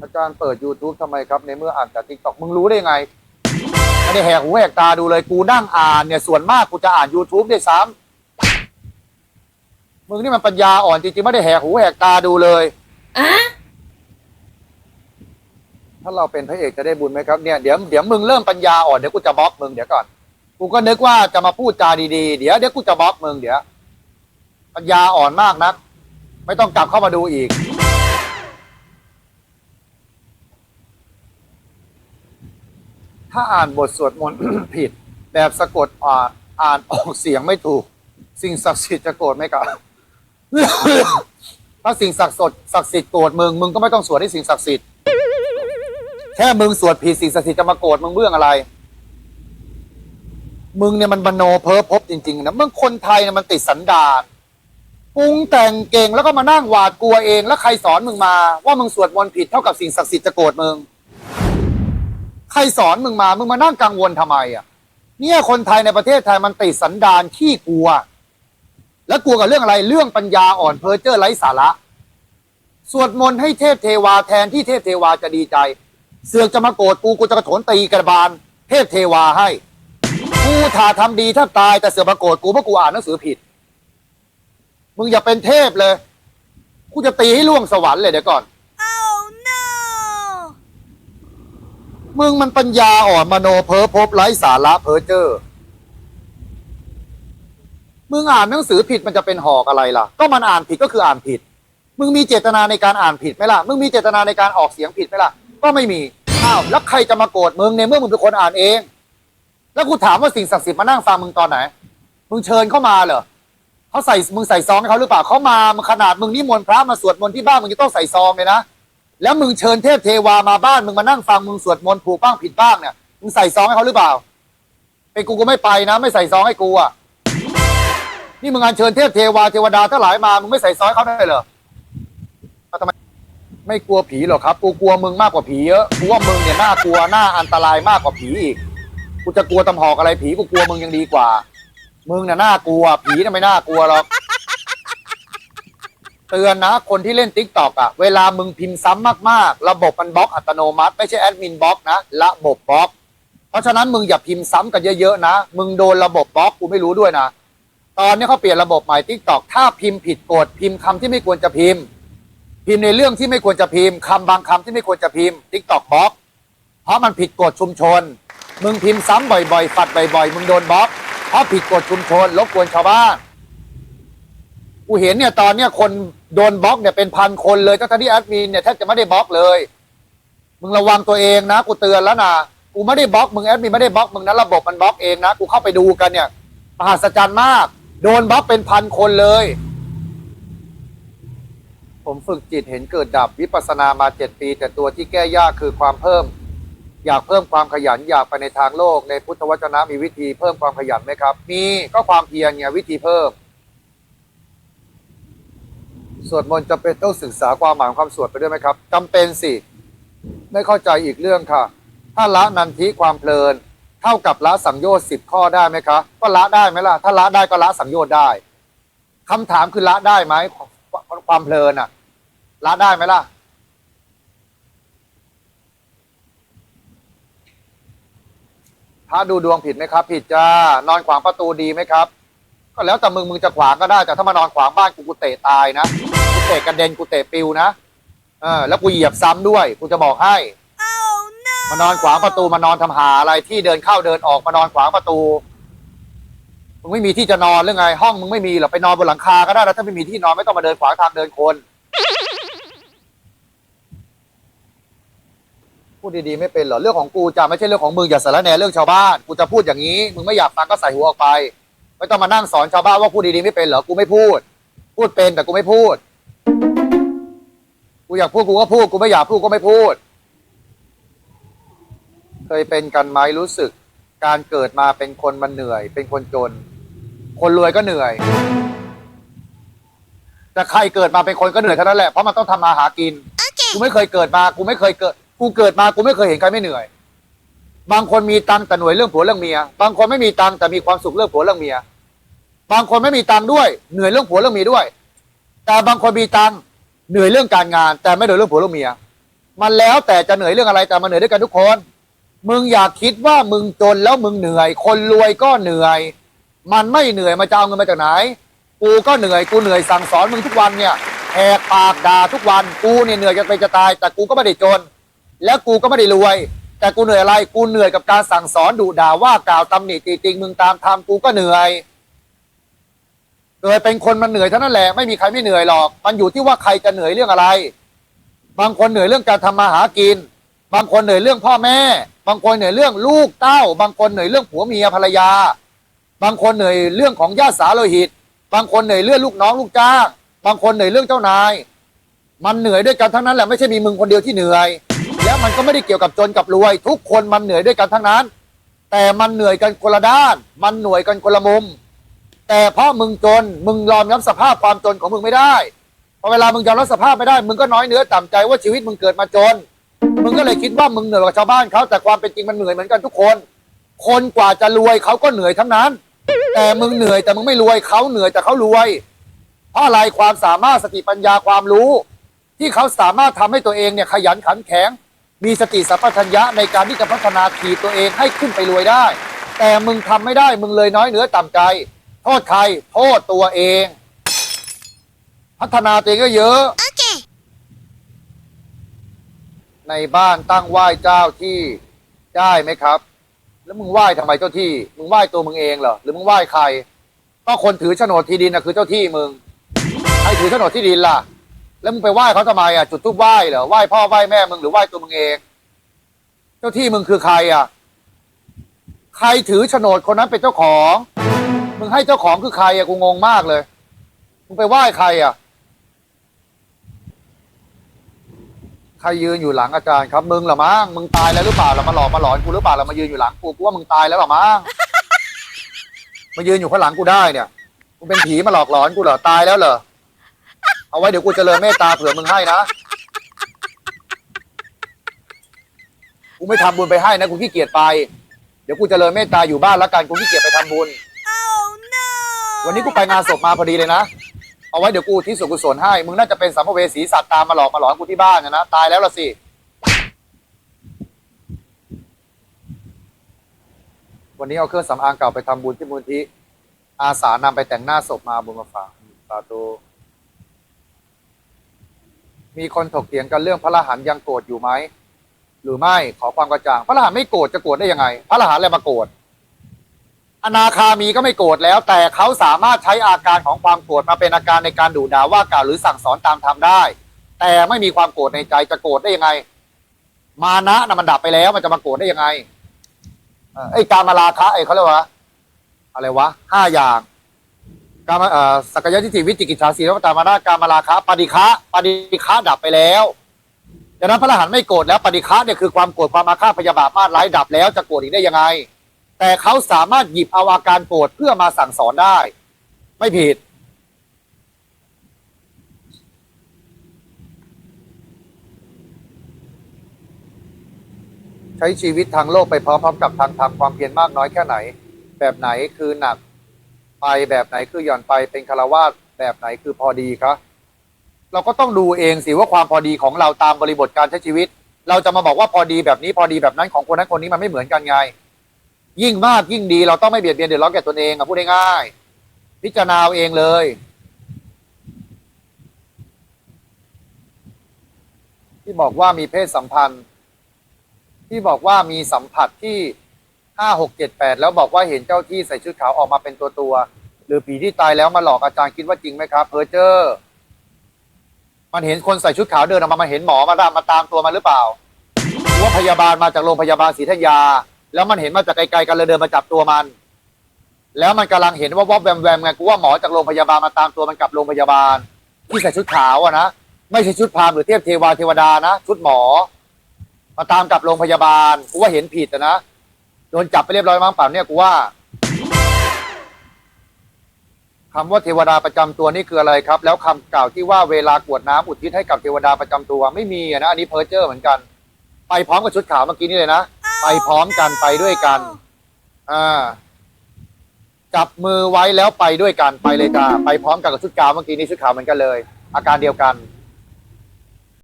อาจารย์เปิด YouTube ทำไมครับ ในเมื่ออ่านจาก TikTok มึงรู้ได้ไง ไม่ได้แหกหูแหกตาดูเลยกูนั่งอ่านเนี่ยส่วนมากกูจะอ่าน YouTube ได้วยซ้ำมึงนี่มันปัญญาอ่อนจริงๆ ไม่ได้แหกหูแหกตาดูเลยอะถ้าเราเป็นพระเอกจะได้บุญไหมครับเนี่ยเดี๋ยวเดี๋ยวมึงเริ่มปัญญาอ่อนเดี๋ยวกูจะบล็อกมึงเดี๋ยวก่อนกูก็นึกว่าจะมาพูดจาดีๆ เดี๋ยวเดี๋ยวกูจะบล็อกมึงเดี๋ยวปัญญาอ่อนมากนัก ไม่ต้องกลับเข้ามาดูอีก ถ้าอ่านบทสวดมนต์ผิด แบบสะกดอ่านอ่านออกเสียงไม่ถูก สิ่งศักดิ์สิทธิ์จะโกรธไหมครับถ้าสิ่งศักดิ์สิทธิ์ศักดิ์สิทธิ์โกรธมึงมึงก็ไม่ต้องสวดให้สิ่งศักดิ์สิทธิ์แค่มึงสวดผิดสิ่งศักดิ์สิทธิ์จะมาโกรธมึงเรื่องอะไร มึงเนี่ยมันบโนเพ้อพบจริง ๆนะมึงคนไทยเนี่ยมันติดสันดานปรุงแต่งเก่งแล้วก็มานั่งหวาดกลัวเอง แล้วใครสอนมึงมา ว่ามึงสวดมนต์ผิดเท่ากับสิ่งศักดิ์สิทธิ์จะโกรธมึง รสอนมึงมา มึงมานั่งกังวลทำไมอะ เนี่ยคนไทยในประเทศไทยมันติดสันดานขี้กลัว แล้วกลัวกับเรื่องอะไรเรื่องปัญญาอ่อนเพอเจ้อไร้สาระ สวดมนต์ให้เทพเทวาแทนที่เทพเทวาจะดีใจ เสือกจะมาโกรธกูกูจะกระโถนตีกระบาล เทพเทวาให้กูถ่าทำดีแทบตายแต่เสือกมาโกรธกูเพราะกูอ่านหนังสือผิด มึงอย่าเป็นเทพเลยกูจะตีให้ล่วงสวรรค์เลยเดี๋ยวก่อน Oh no มึงมันปัญญาอ่อนมโนเพ้อพบไร้สาระเพ้อเจ้อมึงอ่านหนังสือผิดมันจะเป็นหอกอะไรล่ะ ก็มันอ่านผิดก็คืออ่านผิด มึงมีเจตนาในการอ่านผิดไหมล่ะ มึงมีเจตนาในการออกเสียงผิดไหมล่ะ ก็ไม่มี อ้าว แล้วใครจะมาโกรธมึงในเมื่อมึงเป็นคนอ่านเอง แล้วกูถามว่าสิ่งศักดิ์สิทธิ์มานั่งฟังมึงตอนไหน มึงเชิญเข้ามาเหรอเขาใส่ มึงใส่ซองให้เขาหรือเปล่าเขามามขนาดมึงนิมนต์พระมาสวดมนต์ที่บ้านมึงจะต้องใส่ซองเลยนะ แล้วมึงเชิญเทพเทวามาบ้านมึงมานั่งฟังมึงสวดมนต์ถูกบ้างผิดบ้างเนี่ยมึงใส่ซองให้เขาหรือเปล่าเป็นกูก็ไม่ไปนะ ไม่ใส่ซองให้กูอะนี่มึงอัญเชิญเทพเทวาเทวดาทั้งหลายมามึงไม่ใส่ซอยเขาได้เหรอทำไมไม่กลัวผีหรอกครับกูกลัวมึงมากกว่าผีเยอะกูว่ามึงเนี่ยน่ากลัวน่าอันตรายมากกว่าผีอีกกูจะกลัวตำหอกอะไรผีกูกลัวมึงยังดีกว่า มึงน่ะน่ากลัว ผีน่ะไม่น่ากลัวหรอก เตือนนะ คนที่เล่นติ๊กตอกอะ เวลามึงพิมพ์ซ้ำมากๆ ระบบมันบล็อกอัตโนมัติ ไม่ใช่แอดมินบล็อกนะระบบบล็อก เพราะฉะนั้นมึงอย่าพิมพ์ซ้ำกันเยอะๆนะ มึงโดนระบบบล็อกกูไม่รู้ด้วยนะ ตอนนี้เขาเปลี่ยนระบบใหม่ทิกตอกถ้าพิมพ์ผิดกฎพิมพ์คำที่ไม่ควรจะพิมพ์ พิมพ์ในเรื่องที่ไม่ควรจะพิมพ์คำบางคำที่ไม่ควรจะพิมพ์ทิกตอกบล็อก เพราะมันผิดกฎชุมชน มึงพิมพ์ซ้ำบ่อยๆ ฝัดบ่อยๆ มึงโดนบล็อกเพราะผิดกฎชุมชนรบกวนชาวบ้านกูเห็นเนี่ยตอนเนี้ยคน โดนบล็อกเนี่ยเป็นพันคนเลยทั้งที่แอดมินเนี่ยแทบจะไม่ได้บล็อกเลย มึงระวังตัวเองนะกูเตือนแล้วนะกูไม่ได้บล็อกมึงแอดมินไม่ได้บล็อกมึงนะระบบมันบล็อกเองนะกูเข้าไปดูกันเนี่ยมหัศจรรย์มาก โดนบล็อกเป็นพันคนเลย ผมฝึกจิตเห็นเกิดดับวิปัสสนามาเจ็ดปี แต่ตัวที่แก้ยากคือความเพิ่ม อยากเพิ่มความขยันอยากไปในทางโลกในพุทธวจนะมีวิธีเพิ่มความขยันไหมครับ มีก็ความเพียรเนี่ยวิธีเพิ่ม สวดมนต์จำเป็นต้องศึกษาความหมายของคำสวดไปด้วยไหมครับจำเป็นสิ ไม่เข้าใจอีกเรื่องค่ะ ถ้าละนันทิความเพลิน เท่ากับละสังโยชน์สิบข้อได้ไหมคะ ก็ละได้ไหมล่ะ ถ้าละได้ก็ละสังโยชน์ได้คำถามคือละได้ไหมความเพลินอะละได้ไหมล่ะพระดูดวงผิดไหมครับ ผิดจ้านอนขวางประตูดีไหมครับ ก็แล้วแต่มึงมึงจะขวางก็ได้ แต่ถ้ามานอนขวางบ้านกูกูเตะตายนะกูเตะกระเด็นกูเตะปิวนะเออแล้วกูเหยียบซ้ำด้วยกูจะบอกให้ Oh no มานอนขวางประตูมานอนทำหาอะไรที่เดินเข้าเดินออกมานอนขวางประตูมึงไม่มีที่จะนอนหรือไง ห้องมึงไม่มีหรอไปนอนบนหลังคาก็ได้แล้วถ้าไม่มีที่นอนไม่ต้องมาเดินขวางทางเดินคนพูดดีๆไม่เป็นเหรอเรื่องของกูจะไม่ใช่เรื่องของมึงอย่าสารแหนเรื่องชาวบ้านกูจะพูดอย่างนี้ มึงไม่อยากฟังก็ใส่หัวออกไป ไม่ต้องมานั่งสอนชาวบ้านว่าพูดดีๆไม่เป็นเหรอ กูไม่พูด พูดเป็นแต่กูไม่พูด กูอยากพูดกูก็พูด กูไม่อยากพูดก็ไม่พูด เคยเป็นกันไหมรู้สึก การเกิดมาเป็นคนมันเหนื่อย เป็นคนจน คนรวยก็เหนื่อย แต่ใครเกิดมาเป็นคนก็เหนื่อยเท่านั้นแหละ เพราะมันต้องทำมาหากิน กูไม่เคยเกิดมา กูไม่เคยเกิด กูเกิดมา กูไม่เคยเห็นใครไม่เหนื่อย บางคนมีตังแต่หน่วยเรื่องผัวเรื่องเมีย บางคนไม่มีตังแต่มีความสุขเรื่องผัวเรื่องเมีย บางคนไม่มีตังด้วยเหนื่อยเรื่องผัวเรื่องเมียด้วย แต่บางคนมีตังเหนื่อยเรื่องการงาน แต่ไม่เหนื่อยเรื่องผัวเรื่องเมีย มันแล้วแต่จะเหนื่อยเรื่องอะไรแต่มาเหนื่อยด้วยกันทุกคน มึงอยากคิดว่ามึงจนแล้วมึงเหนื่อย คนรวยก็เหนื่อย มันไม่เหนื่อยมาจะเอาเงินมาจากไหน กูก็เหนื่อยกูเหนื่อยสั่งสอนมึงทุกวันเนี่ยแหกปากด่าทุกวันกูเนี่ยเหนื่อยจะไปจะตาย แต่กูก็ไม่ได้จน แล้วกูก็ไม่ได้รวย แต่กูเหนื่อยอะไรกูเหนื่อยกับการสั่งสอนดุด่าว่ากล่าวตำหนิตีติงมึงตามทำกูก็เหนื่อยเกิดเป็นคนมันเหนื่อยเท่านั้นแหละไม่มีใครไม่เหนื่อยหรอก มันอยู่ที่ว่าใครจะเหนื่อยเรื่องอะไร บางคนเหนื่อยเรื่องการทำมาหากิน บางคนเหนื่อยเรื่องพ่อแม่ บางคนเหนื่อยเรื่องลูกเต้า บางคนเหนื่อยเรื่องผัวเมียภรรยา บางคนเหนื่อยเรื่องของญาติสาโลหิต บางคนเหนื่อยเรื่องลูกน้องลูกจ้าง บางคนเหนื่อยเรื่องเจ้านาย มันเหนื่อยด้วยกันทั้งนั้นแหละไม่ใช่มีมึงคนเดียวที่เหนื่อย แล้วมันก็ไม่ได้เกี่ยวกับจนกับรวย ทุกคนมันเหนื่อยด้วยกันทั้งนั้น แต่มันเหนื่อยกันคนละด้าน มันหน่วยกันคนละมุม แต่เพราะมึงจนมึงยอมรับสภาพความจนของมึงไม่ได้พอเวลามึงยอมรับสภาพไม่ได้ มึงก็น้อยเนื้อต่ำใจว่าชีวิตมึงเกิดมาจน มึงก็เลยคิดว่ามึงเหนื่อยกว่าชาวบ้านเขาแต่ความเป็นจริงมันเหนื่อยเหมือนกันทุกคน คนกว่าจะรวยเขาก็เหนื่อยทั้งนั้น แต่มึงเหนื่อยแต่มึงไม่รวยเขาเหนื่อยแต่เขารวย เพราะอะไรความสามารถสติปัญญาความรู้ ที่เขาสามารถทำให้ตัวเองเนี่ยขยันขันแข็ง มีสติสัมปชัญญะในการที่จะพัฒนาขีดตัวเองให้ขึ้นไปรวยได้ แต่มึงทำไม่ได้มึงเลยน้อยเนื้อต่ำใจ โทษใครโทษตัวเอง พัฒนาตัวเองก็เยอะ Okay. ในบ้านตั้งไหว้เจ้าที่ได้ไหมครับ แล้วมึงไหว้ทำไมเจ้าที่ มึงไหว้ตัวมึงเองเหรอหรือมึงไหว้ใคร ก็คนถือโฉนดที่ดินนะคือเจ้าที่มึงใครถือโฉนดที่ดินล่ะ แล้วมึงไปไหว้เขาทำไมอะจุดทูบไหว้เหรอไหว้พ่อไหว้แม่มึงหรือไหว้ตัวมึงเอง เจ้าที่มึงคือใครอะ ใครถือโฉนดคนนั้นเป็นเจ้าของ มึงให้เจ้าของคือใครอะกูงงมากเลย มึงไปไหว้ใครอะ ใครยืนอยู่หลังอาจารย์ครับ มึงเหรอมั้งมึงตายแล้วหรือเปล่าเรามาหลอกมาหลอนกูหรือเปล่าเรามายืนอยู่หลังกูกูว่ามึงตายแล้วหรอมั้งมายืนอยู่ข้างหลังกูได้เนี่ยมึงเป็นผีมาหลอกหลอนกูเหรอตายแล้วเหรอ เอาไว้เดี๋ยวกูเจริญเมตตาเผื่อมึงให้นะ กูไม่ทำบุญไปให้นะกูขี้เกียจไป เดี๋ยวกูเจริญเมตตาอยู่บ้านแล้วกันกูขี้เกียจไปทำบุญ Oh no. วันนี้กูไปงานศพมาพอดีเลยนะ เอาไว้เดี๋ยวกูที่ส่วนกุศลให้ มึงน่าจะเป็นสัมภเวสีสัตว์ตามมาหลอกมาหลอนกูที่บ้านนะนะตายแล้วละสิ วันนี้เอาเครื่องสำอางเก่าไปทำบุญที่มูลที่อาสานำไปแต่งหน้าศพมาบุญมาฝากสาธุ มีคนถกเถียงกันเรื่องพระรหันยังโกรธอยู่ไหมหรือไม่ขอความกระจ่าง พระรหันไม่โกรธจะโกรธได้ยังไง พระรหันอะไรมาโกรธอนาคามีก็ไม่โกรธแล้ว แต่เขาสามารถใช้อาการของความโกรธมาเป็นอาการในการดุด่าว่ากล่าวหรือสั่งสอนตามธรรมได้ แต่ไม่มีความโกรธในใจจะโกรธได้ยังไง มานะนะมันดับไปแล้วมันจะมาโกรธได้ยังไงไอ้การมาราคะไอ้เขาเรียกว่าอะไรวะห้าอย่าง กามาเอ่อสักยะทิฏฐิวิจิกิจฉาสีรัตามานะกามาราคะปฏิฆะปฏิฆะดับไปแล้วดังนั้นพระอรหันต์ไม่โกรธแล้วปฏิฆะเนี่ยคือความโกรธความอาฆาตพยาบาทมาดร้ายดับแล้วจะโกรธอีกได้ยังไง แต่เขาสามารถหยิบเอาอาการโกรธเพื่อมาสั่งสอนได้ ไม่ผิด ใช้ชีวิตทางโลกไปพร้อมๆกับทางธรรมความเพียรมากน้อยแค่ไหน แบบไหนคือหนัก ไปแบบไหนคือหย่อนไปเป็นคารวาสแบบไหนคือพอดีครับเราก็ต้องดูเองสิว่าความพอดีของเราตามบริบทการใช้ชีวิต เราจะมาบอกว่าพอดีแบบนี้พอดีแบบนั้นของคนนั้นคนนี้มันไม่เหมือนกันไง ยิ่งมากยิ่งดีเราต้องไม่เบียดเบียนเดือดร้อนแก่ตนเองอะพูดง่ายๆพิจารณาเอาเองเลยที่บอกว่ามีเพศสัมพันธ์ ที่บอกว่ามีสัมผัสที่ ห้าหกเจ็ดแปดแล้วบอกว่าเห็นเจ้าที่ใส่ชุดขาวออกมาเป็นตัวตัว หรือผีที่ตายแล้วมาหลอกอาจารย์คิดว่าจริงไหมครับเพอเจอร์มันเห็นคนใส่ชุดขาวเดินออกมามันเห็นหมอมาตามมาตามตัวมันหรือเปล่าหรือว่าพยาบาลมาจากโรงพยาบาลศรีธัญญา แล้วมันเห็นมาจากไกลๆกันเลยเดินมาจับตัวมัน แล้วมันกำลังเห็นว่าว่าแวมแวมไงกูว่าหมอจากโรงพยาบาลมาตามตัวมันกลับโรงพยาบาล ที่ใส่ชุดขาวอะนะไม่ใช่ชุดพราหมณ์หรือเทพเทวาเทวดานะ ชุดหมอ มาตามกลับโรงพยาบาลกูว่าเห็นผิดนะ ดนจับไปเรียบร้อยมั้งเปล่าเนี่ยกูว่าคำว่าเทวดาประจำตัวนี่คืออะไรครับ แล้วคำกล่าวที่ว่าเวลากรวดน้ำอุทิศให้กับเทวดาประจำตัวไม่มีอะนะอันนี้เพ้อเจ้อเหมือนกัน ไปพร้อมกับชุดขาวเมื่อกี้นี่เลยนะไปพร้อมกันไปด้วยกันอ่าจับมือไว้แล้วไปด้วยกันไปเลยจ้าไปพร้อมกันกับชุดขาวเมื่อกี้นี้ชุดขาวเหมือนกันเลย อาการเดียวกัน